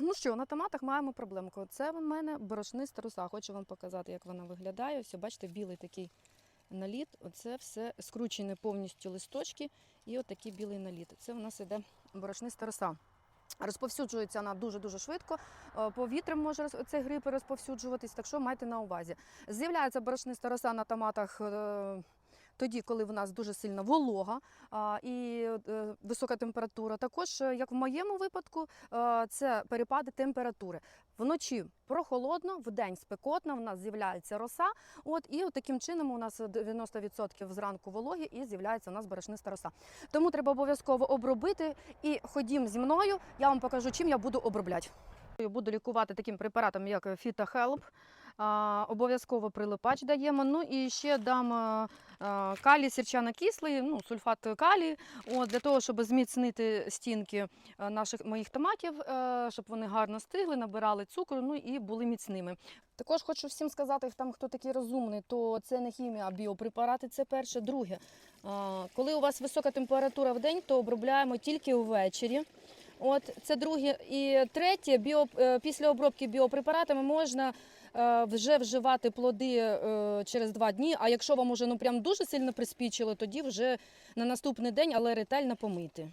Ну що, на томатах маємо проблемку. Це в мене борошниста руса. Хочу вам показати, як вона виглядає. Ось, бачите, білий такий наліт. Оце все скручені повністю листочки і отакий білий наліт. Це у нас іде борошниста роса. Розповсюджується вона дуже-дуже швидко. Е, Повітрям може цей гриб розповсюджуватись, так що майте на увазі. З'являється борошниста роса на томатах е, тоді, коли в нас дуже сильна волога і е, висока температура. Також, е, як в моєму випадку, е, це перепади температури. Вночі прохолодно, вдень спекотно, в нас з'являється роса. От, і от таким чином у нас 90% зранку вологі і з'являється у нас борошниста роса. Тому треба обов'язково обробити. І ходім зі мною, я вам покажу, чим я буду обробляти. Я буду лікувати таким препаратом, як FitaHelp. Обов'язково прилипач даємо. Ну і ще дам а, а, калій сірчано-кислий, ну, сульфат калію, от, для того, щоб зміцнити стінки наших моїх томатів, е, щоб вони гарно стигли, набирали цукру, ну і були міцними. Також хочу всім сказати, там хто такий розумний, то це не хімія, а біопрепарати. Це перше. Друге, коли у вас висока температура в день, то обробляємо тільки ввечері. От це друге. І третє, біо, е, після обробки біопрепаратами можна е, вже вживати плоди е, через два дні. А якщо вам уже ну прям дуже сильно приспічило, тоді вже на наступний день, але ретельно помити.